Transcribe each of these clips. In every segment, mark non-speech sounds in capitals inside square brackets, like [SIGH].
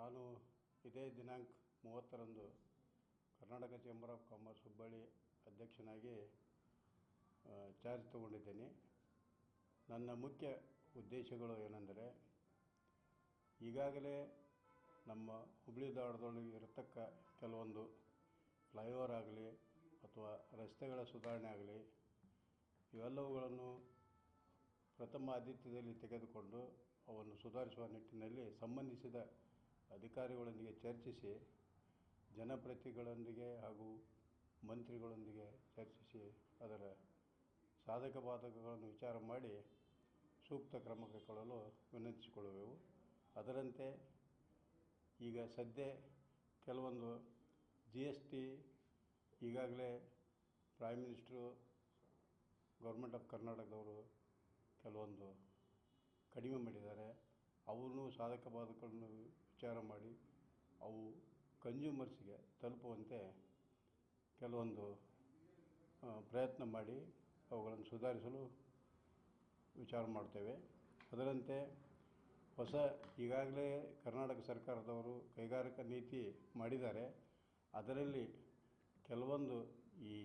ನಾನು ಇದೇ ದಿನಾಂಕ ಮೂವತ್ತರಂದು Karnataka chamber of commerce Hubballi ಅಧ್ಯಕ್ಷನಾಗಿ ಚಾರ್ಜ್ ತಗೊಂಡಿದ್ದೇನೆ. ನನ್ನ ಮುಖ್ಯ ಉದ್ದೇಶಗಳು ಏನೆಂದರೆ, ಈಗಾಗಲೇ ನಮ್ಮ ಹುಬ್ಬಳ್ಳಿ ಧಾರವಾಡದೊಳಗೆ ಇರತಕ್ಕ ಕೆಲವೊಂದು ಫ್ಲೈಓವರ್ ಆಗಲಿ ಅಥವಾ ರಸ್ತೆಗಳ ಸುಧಾರಣೆ ಆಗಲಿ, ಇವೆಲ್ಲವುಗಳನ್ನು ಪ್ರಥಮ ಆದ್ಯತೆಯಲ್ಲಿ ತೆಗೆದುಕೊಂಡು ಅವನ್ನು ಸುಧಾರಿಸುವ ನಿಟ್ಟಿನಲ್ಲಿ ಸಂಬಂಧಿಸಿದ ಅಧಿಕಾರಿಗಳೊಂದಿಗೆ ಚರ್ಚಿಸಿ ಜನಪ್ರತಿಗಳೊಂದಿಗೆ ಹಾಗೂ ಮಂತ್ರಿಗಳೊಂದಿಗೆ ಚರ್ಚಿಸಿ ಅದರ ಸಾಧಕ ಬಾಧಕಗಳನ್ನು ವಿಚಾರ ಮಾಡಿ ಸೂಕ್ತ ಕ್ರಮ ಕೈಗೊಳ್ಳಲು ವಿನಂತಿಸಿಕೊಳ್ಳುವೆವು. ಅದರಂತೆ ಈಗ ಸದ್ಯ ಕೆಲವೊಂದು ಜಿ ಎಸ್ ಟಿ ಈಗಾಗಲೇ ಪ್ರೈಮ್ ಮಿನಿಸ್ಟ್ರು ಗೌರ್ಮೆಂಟ್ ಆಫ್ ಕರ್ನಾಟಕದವರು ಕೆಲವೊಂದು ಕಡಿಮೆ ಮಾಡಿದ್ದಾರೆ. ಅವನು ಸಾಧಕ ಬಾಧಕಗಳನ್ನು ವಿಚಾರ ಮಾಡಿ ಅವು ಕನ್ಸ್ಯೂಮರ್ಸ್ಗೆ ತಲುಪುವಂತೆ ಕೆಲವೊಂದು ಪ್ರಯತ್ನ ಮಾಡಿ ಅವುಗಳನ್ನು ಸುಧಾರಿಸಲು ವಿಚಾರ ಮಾಡ್ತೇವೆ. ಅದರಂತೆ ಹೊಸ ಈಗಾಗಲೇ ಕರ್ನಾಟಕ ಸರ್ಕಾರದವರು ಕೈಗಾರಿಕಾ ನೀತಿ ಮಾಡಿದ್ದಾರೆ. ಅದರಲ್ಲಿ ಕೆಲವೊಂದು ಈ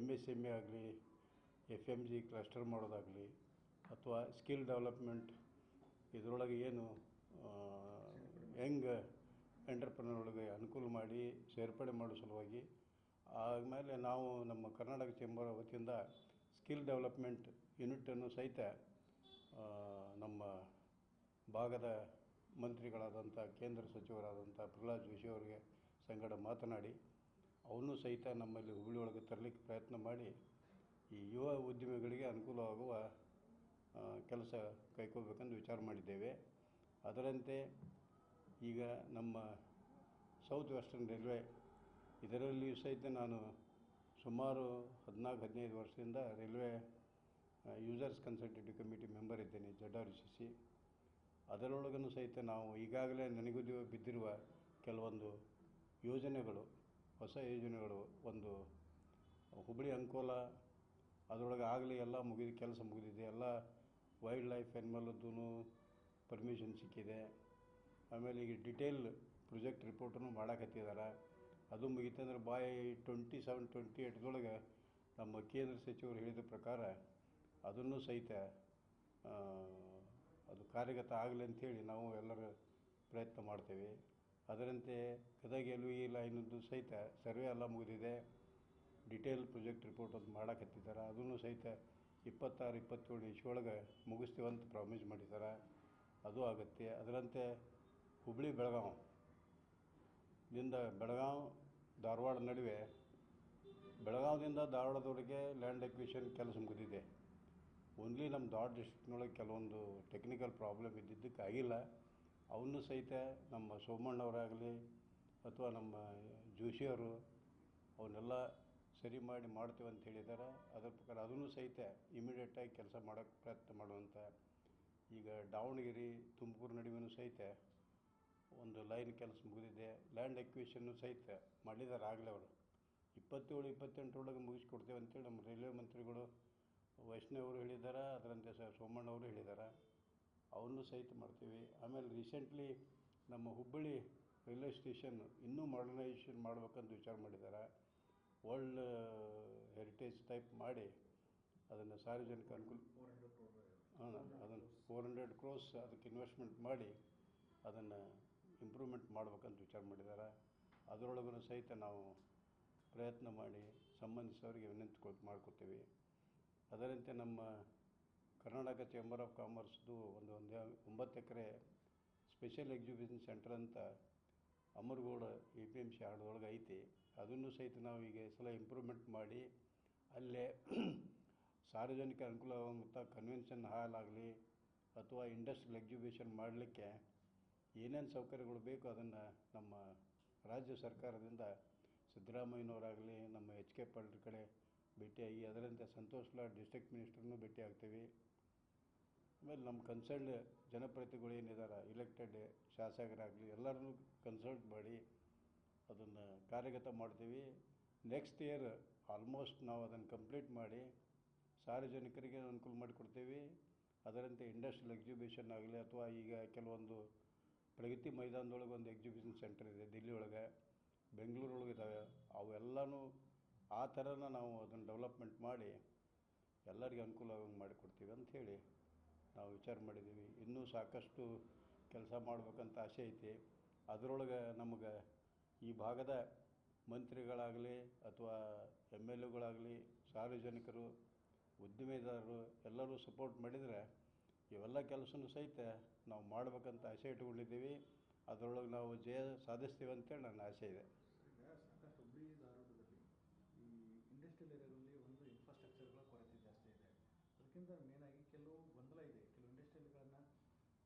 ಎಂ ಎಸ್ ಎಂ ಎ ಆಗಲಿ ಎಫ್ ಎಂ ಜಿ ಕ್ಲಸ್ಟರ್ ಮಾಡೋದಾಗಲಿ ಅಥವಾ ಸ್ಕಿಲ್ ಡೆವಲಪ್ಮೆಂಟ್ ಇದರೊಳಗೆ ಏನು ಯಂಗ್ ಎಂಟರ್ಪ್ರಿನರ್ ಒಳಗೆ ಅನುಕೂಲ ಮಾಡಿ ಸೇರ್ಪಡೆ ಮಾಡೋ ಸಲುವಾಗಿ ಆಮೇಲೆ ನಾವು ನಮ್ಮ ಕರ್ನಾಟಕ ಚೇಂಬರ್ ವತಿಯಿಂದ ಸ್ಕಿಲ್ ಡೆವಲಪ್ಮೆಂಟ್ ಯೂನಿಟನ್ನು ಸಹಿತ ನಮ್ಮ ಭಾಗದ ಮಂತ್ರಿಗಳಾದಂಥ ಕೇಂದ್ರ ಸಚಿವರಾದಂಥ ಪ್ರಹ್ಲಾದ್ ಜೋಶಿ ಅವರಿಗೆ ಸಂಗಡ ಮಾತನಾಡಿ ಅವನ್ನೂ ಸಹಿತ ನಮ್ಮಲ್ಲಿ ಹುಬ್ಬಳ್ಳಿ ಒಳಗೆ ತರಲಿಕ್ಕೆ ಪ್ರಯತ್ನ ಮಾಡಿ, ಈ ಯುವ ಉದ್ಯಮಿಗಳಿಗೆ ಅನುಕೂಲವಾಗುವ ಕೆಲಸ ಕೈಗೊಳ್ಬೇಕೆಂದು ವಿಚಾರ ಮಾಡಿದ್ದೇವೆ. ಅದರಂತೆ ಈಗ ನಮ್ಮ ಸೌತ್ ವೆಸ್ಟರ್ನ್ ರೈಲ್ವೆ ಇದರಲ್ಲಿಯೂ ಸಹಿತ ನಾನು ಸುಮಾರು ಹದಿನಾಲ್ಕು, ಹದಿನೈದು ವರ್ಷದಿಂದ railway users consultative committee member ಇದ್ದೇನೆ ಜಡ್ ಆರ್ ಸಿ ಸಿ ಅದರೊಳಗೂ ಸಹಿತ ನಾವು ಈಗಾಗಲೇ ನನಗುದಿವ ಬಿದ್ದಿರುವ ಕೆಲವೊಂದು ಯೋಜನೆಗಳು, ಹೊಸ ಯೋಜನೆಗಳು, ಒಂದು ಹುಬ್ಬಳ್ಳಿ ಅಂಕೋಲ, ಅದರೊಳಗೆ ಆಗಲೇ ಎಲ್ಲ ಮುಗಿದ, ಕೆಲಸ ಮುಗಿದಿದೆ, ಎಲ್ಲ ವೈಲ್ಡ್ ಲೈಫ್ ಎನಿಮಲ್ದು ಪರ್ಮಿಷನ್ ಸಿಕ್ಕಿದೆ. ಆಮೇಲೆ ಈಗ ಡಿಟೇಲ್ ಪ್ರೊಜೆಕ್ಟ್ ರಿಪೋರ್ಟನ್ನು ಮಾಡಾಕತ್ತಿದ್ದಾರೆ ಅದು ಮುಗಿತಂದ್ರೆ ಬಾಯ್ ಟ್ವೆಂಟಿ ಸೆವೆನ್ ಟ್ವೆಂಟಿ ಏಟ್ದೊಳಗೆ ನಮ್ಮ ಕೇಂದ್ರ ಸಚಿವರು ಹೇಳಿದ ಪ್ರಕಾರ ಅದನ್ನು ಸಹಿತ ಅದು ಕಾರ್ಯಗತ ಆಗಲಿ ಅಂಥೇಳಿ ನಾವು ಎಲ್ಲರೂ ಪ್ರಯತ್ನ ಮಾಡ್ತೇವೆ. ಅದರಂತೆ ಗದಗ ಎಲ್ ವಿ ಲೈನದ್ದು ಸಹಿತ ಸರ್ವೆ ಎಲ್ಲ ಮುಗಿದಿದೆ. ಡಿಟೇಲ್ ಪ್ರೊಜೆಕ್ಟ್ ರಿಪೋರ್ಟ್ ಅದು ಮಾಡಕತ್ತಿದ್ದಾರೆ ಅದನ್ನು ಸಹಿತ ಇಪ್ಪತ್ತಾರು, ಇಪ್ಪತ್ತೇಳು ಇಶ್ಯೊಳಗೆ ಮುಗಿಸ್ತೀವಂತ ಪ್ರಾಮಿಸ್ ಮಾಡಿದ್ದಾರೆ ಅದು ಆಗುತ್ತೆ. ಅದರಂತೆ ಹುಬ್ಳಿ ಬೆಳಗಾವಿ ದಿಂದ ಬೆಳಗಾವಿ ಧಾರವಾಡ ನಡುವೆ ಬೆಳಗಾವಿಯಿಂದ ಧಾರವಾಡದವರೆಗೆ ಲ್ಯಾಂಡ್ ಎಕ್ವಿಷನ್ ಕೆಲಸ ಮುಗಿದಿದೆ. ಓನ್ಲಿ ನಮ್ಮ ಧಾರವಾಡ ಡಿಸ್ಟ್ರಿಕ್ನೊಳಗೆ ಕೆಲವೊಂದು ಟೆಕ್ನಿಕಲ್ ಪ್ರಾಬ್ಲಮ್ ಇದ್ದಿದ್ದಕ್ಕೆ ಆಗಿಲ್ಲ. ಅವನ್ನೂ ಸಹಿತ ನಮ್ಮ ಸೋಮಣ್ಣವರಾಗಲಿ ಅಥವಾ ನಮ್ಮ ಜೋಶಿಯವರು ಅವನ್ನೆಲ್ಲ ಸರಿ ಮಾಡಿ ಮಾಡ್ತೇವೆ ಅಂತ ಹೇಳಿದ್ದಾರೆ. ಅದರ ಪ್ರಕಾರ ಅದನ್ನು ಸಹಿತ ಇಮಿಡಿಯೇಟಾಗಿ ಕೆಲಸ ಮಾಡೋಕ್ಕೆ ಪ್ರಯತ್ನ ಮಾಡುವಂಥ ಈಗ ದಾವಣಗೆರೆ, ತುಮಕೂರು ನಡುವೆನೂ ಸಹಿತ ಒಂದು ಲೈನ್ ಕೆಲಸ ಮುಗಿದಿದೆ. ಲ್ಯಾಂಡ್ ಎಕ್ವಿಷನ್ನು ಸಹಿತ ಮಾಡಿದ್ದಾರೆ ಆಗಲೇ ಅವರು. ಇಪ್ಪತ್ತೇಳು ಇಪ್ಪತ್ತೆಂಟರೊಳಗೆ ಮುಗಿಸ್ಕೊಡ್ತೇವೆ ಅಂತೇಳಿ ನಮ್ಮ ರೈಲ್ವೆ ಮಂತ್ರಿಗಳು ವೈಷ್ಣವರು ಹೇಳಿದ್ದಾರೆ ಅದರಂತೆ ಸ ಸೋಮಣ್ಣವರು ಹೇಳಿದ್ದಾರೆ ಅವನ್ನು ಸಹಿತ ಮಾಡ್ತೀವಿ. ಆಮೇಲೆ ರೀಸೆಂಟ್ಲಿ ನಮ್ಮ ಹುಬ್ಬಳ್ಳಿ ರೈಲ್ವೆ ಸ್ಟೇಷನ್ ಇನ್ನೂ ಮಾಡರ್ನೈಸೇಷನ್ ಮಾಡ್ಬೇಕಂತ ವಿಚಾರ ಮಾಡಿದ್ದಾರೆ ವರ್ಲ್ಡ್ ಹೆರಿಟೇಜ್ ಟೈಪ್ ಮಾಡಿ ಅದನ್ನು ಸಾರ್ವಜನಿಕ ಅನುಕೂಲ ಹಾಂ ಅದನ್ನು ಫೋರ್ ಹಂಡ್ರೆಡ್ ಕ್ರೋಸ್ ಅದಕ್ಕೆ ಇನ್ವೆಸ್ಟ್ಮೆಂಟ್ ಮಾಡಿ ಅದನ್ನು ಇಂಪ್ರೂವ್ಮೆಂಟ್ ಮಾಡ್ಬೇಕಂತ ವಿಚಾರ ಮಾಡಿದ್ದಾರೆ. ಅದರೊಳಗೂ ಸಹಿತ ನಾವು ಪ್ರಯತ್ನ ಮಾಡಿ ಸಂಬಂಧಿಸಿದವರಿಗೆ ವಿನಂತಿ ಕೊಡ್, ಮಾಡ್ಕೊತೀವಿ. ಅದರಂತೆ ನಮ್ಮ ಕರ್ನಾಟಕ ಚೇಂಬರ್ ಆಫ್ ಕಾಮರ್ಸ್ದು ಒಂದು ಒಂದು, ಒಂಬತ್ತು ಎಕರೆ ಸ್ಪೆಷಲ್ ಎಕ್ಸಿಬಿಷನ್ ಸೆಂಟರ್ ಅಂತ Amargouda A P M C ಆಡದೊಳಗೆ ಐತಿ. ಅದನ್ನು ಸಹಿತ ನಾವು ಈಗ ಸಲ ಇಂಪ್ರೂವ್ಮೆಂಟ್ ಮಾಡಿ ಅಲ್ಲೇ [CLEARS THROAT] ಸಾರ್ವಜನಿಕ ಅನುಕೂಲವಾಗುವಂಥ ಕನ್ವೆನ್ಷನ್ ಹಾಲ್ ಆಗಲಿ ಅಥವಾ ಇಂಡಸ್ಟ್ರಿಯಲ್ ಎಕ್ಸಿಬಿಷನ್ ಮಾಡಲಿಕ್ಕೆ ಏನೇನು ಸೌಕರ್ಯಗಳು ಬೇಕು ಅದನ್ನು ನಮ್ಮ ರಾಜ್ಯ ಸರ್ಕಾರದಿಂದ ಸಿದ್ದರಾಮಯ್ಯನವರಾಗಲಿ, ನಮ್ಮ ಎಚ್ ಕೆ ಪಾಟೀಲ್ ಕಡೆ ಭೇಟಿಯಾಗಿ ಅದರಂತೆ ಸಂತೋಷ್ ಲಾಡ್ ಡಿಸ್ಟ್ರಿಕ್ಟ್ ಮಿನಿಸ್ಟ್ರನ್ನೂ ಭೇಟಿ ಆಗ್ತೀವಿ ಆಮೇಲೆ ನಮ್ಮ ಕನ್ಸಲ್ಟ್ ಜನಪ್ರತಿನಿಧಿಗಳು ಏನಿದ್ದಾರೆ ಇಲೆಕ್ಟೆಡ್ ಶಾಸಕರಾಗಲಿ ಎಲ್ಲರನ್ನೂ ಕನ್ಸಲ್ಟ್ ಮಾಡಿ ಅದನ್ನು ಕಾರ್ಯಗತ ಮಾಡ್ತೀವಿ. ನೆಕ್ಸ್ಟ್ ಇಯರ್ ಆಲ್ಮೋಸ್ಟ್ ನಾವು ಅದನ್ನು ಕಂಪ್ಲೀಟ್ ಮಾಡಿ ಸಾರ್ವಜನಿಕರಿಗೆ ಅನುಕೂಲ ಮಾಡಿಕೊಡ್ತೀವಿ. ಅದರಂತೆ ಇಂಡಸ್ಟ್ರಿಯಲ್ ಎಕ್ಸಿಬಿಷನ್ ಆಗಲಿ ಅಥವಾ ಈಗ ಕೆಲವೊಂದು ಪ್ರಗತಿ ಮೈದಾನದೊಳಗೆ ಒಂದು ಎಕ್ಸಿಬಿಷನ್ ಸೆಂಟರ್ ಇದೆ ದಿಲ್ಲಿ ಒಳಗೆ ಬೆಂಗಳೂರೊಳಗೆ ಇದ್ದಾವೆ ಅವೆಲ್ಲನೂ ಆ ಥರನ ನಾವು ಅದನ್ನು ಡೆವಲಪ್ಮೆಂಟ್ ಮಾಡಿ ಎಲ್ಲರಿಗೆ ಅನುಕೂಲ ಆಗೋಂಗೆ ಮಾಡಿಕೊಡ್ತೀವಿ ಅಂಥೇಳಿ ನಾವು ವಿಚಾರ ಮಾಡಿದ್ದೀವಿ. ಇನ್ನೂ ಸಾಕಷ್ಟು ಕೆಲಸ ಮಾಡಬೇಕಂತ ಆಸೆ ಐತಿ. ಅದರೊಳಗೆ ನಮಗೆ ಈ ಭಾಗದ ಮಂತ್ರಿಗಳಾಗಲಿ ಅಥವಾ ಎಂ ಎಲ್ ಎಗಳಾಗಲಿ ಸಾರ್ವಜನಿಕರು, ಉದ್ದಿಮೆದಾರರು ಎಲ್ಲರೂ ಸಪೋರ್ಟ್ ಮಾಡಿದರೆ ಇವೆಲ್ಲ ಕೆಲಸನೂ ಸಹಿತ ನಾವು ಮಾಡಬೇಕಂತ ಆಸೆ ಇಟ್ಕೊಂಡಿದ್ದೀವಿ ಅದರೊಳಗೆ ನಾವು ಜಯ ಸಾಧಿಸ್ತೀವಿ ಅಂತೇಳಿ ನನ್ನ ಆಸೆ ಇದೆ. ಈಗ ಸಾಕಷ್ಟು ಹುಬ್ಬಳ್ಳಿ ಧಾರವಾಡದಲ್ಲಿ ಈ ಇಂಡಸ್ಟ್ರಿಯಲ್ ಏರಿಯಾದಲ್ಲಿ ಒಂದು ಇನ್ಫ್ರಾಸ್ಟ್ರಕ್ಚರ್ಗಳ ಕೊರತೆ ಜಾಸ್ತಿ ಇದೆ. ಅದಕ್ಕಿಂತ ಮೇನಾಗಿ ಕೆಲವು ಗೊಂದಲ ಇದೆ. ಕೆಲವು ಇಂಡಸ್ಟ್ರಿಯಲ್ಗಳನ್ನ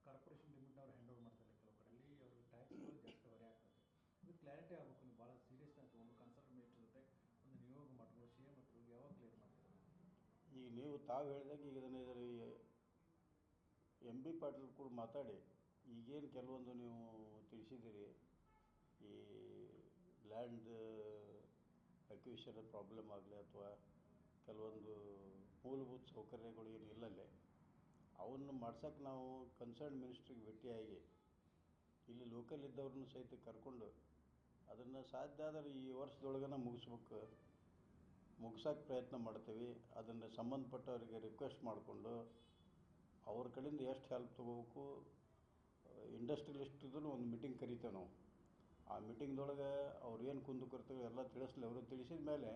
ಕಾರ್ಪೊರೇಷನ್ ಲಿಮಿಟ್ನವ್ರು ಹ್ಯಾಂಡ್ ಓವರ್ ಮಾಡ್ತಾರೆ. ಕೆಲವು ಕಡೆಯಲ್ಲಿ ಅವ್ರ ಟ್ಯಾಕ್ಸ್ಗಳು ಜಾಸ್ತಿ ಹೊರೆ ಆಗ್ತದೆ. ಇದು ಕ್ಲಾರಿಟಿ ಆಗಬೇಕು ನೀವು ಭಾಳ ಸೀರಿಯಸ್ ಆಗಿ ತೊಗೊಂಡು ಕನ್ಸಲ್ಟ್ ಮಿನಿಸ್ಟರ್ ಜೊತೆ ಒಂದು ನಿಯೋಗ ಮಾಡ್ಕೊಂಡು ಸಿ ಎಂ ಹತ್ರ ಯಾವಾಗ ಕ್ಲಿಯರ್ ಮಾಡ್ತಾರೆ? ಈಗ ನೀವು ತಾವು ಹೇಳಿದಾಗ ಈಗ ಇದನ್ನು ಇದರ ಎಂ ಬಿ ಪಾಟೀಲ್ ಕೂಡ ಮಾತಾಡಿ, ಈಗೇನು ಕೆಲವೊಂದು ನೀವು ತಿಳಿಸಿದ್ದೀರಿ, ಈ ಲ್ಯಾಂಡ್ ಅಕ್ವಿಷನ್ ಪ್ರಾಬ್ಲಮ್ ಆಗಲಿ ಅಥವಾ ಕೆಲವೊಂದು ಮೂಲಭೂತ ಸೌಕರ್ಯಗಳು ಏನು ಇಲ್ಲಲ್ಲೇ ಅವನ್ನು ಮಾಡ್ಸೋಕೆ ನಾವು ಕನ್ಸರ್ನ್ ಮಿನಿಸ್ಟ್ರಿಗೆ ಭೇಟಿಯಾಗಿ, ಇಲ್ಲಿ ಲೋಕಲ್ ಇದ್ದವ್ರನ್ನ ಸಹಿತ ಕರ್ಕೊಂಡು ಅದನ್ನು ಸಾಧ್ಯ ಆದರೆ ಈ ವರ್ಷದೊಳಗನ ಮುಗಿಸ್ಬೇಕು. ಮುಗ್ಸೋಕ್ಕೆ ಪ್ರಯತ್ನ ಮಾಡ್ತೀವಿ. ಅದನ್ನು ಸಂಬಂಧಪಟ್ಟವರಿಗೆ ರಿಕ್ವೆಸ್ಟ್ ಮಾಡಿಕೊಂಡು ಅವ್ರ ಕಡೆಯಿಂದ ಎಷ್ಟು ಹೆಲ್ಪ್ ತೊಗೋಬೇಕು? ಇಂಡಸ್ಟ್ರಿಯಲಿಸ್ಟ್ದು ಒಂದು ಮೀಟಿಂಗ್ ಕರಿತೇವೆ ನಾವು. ಆ ಮೀಟಿಂಗ್ದೊಳಗೆ ಅವ್ರು ಏನು ಕುಂದುಕೊರತೆಗಳು ಎಲ್ಲ ತಿಳಿಸ್ಲಿ, ಅವರು ತಿಳಿಸಿದ ಮೇಲೆ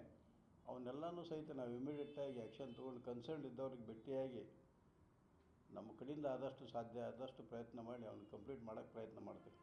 ಅವನ್ನೆಲ್ಲನೂ ಸಹಿತ ನಾವು ಇಮಿಡಿಯೇಟಾಗಿ ಆ್ಯಕ್ಷನ್ ತೊಗೊಂಡು ಕನ್ಸರ್ನ್ ಇದ್ದವ್ರಿಗೆ ಭೇಟಿಯಾಗಿ ನಮ್ಮ ಕಡೆಯಿಂದ ಆದಷ್ಟು ಸಾಧ್ಯ, ಆದಷ್ಟು ಪ್ರಯತ್ನ ಮಾಡಿ ಅವ್ನ ಕಂಪ್ಲೀಟ್ ಮಾಡೋಕ್ಕೆ ಪ್ರಯತ್ನ ಮಾಡ್ತೀವಿ.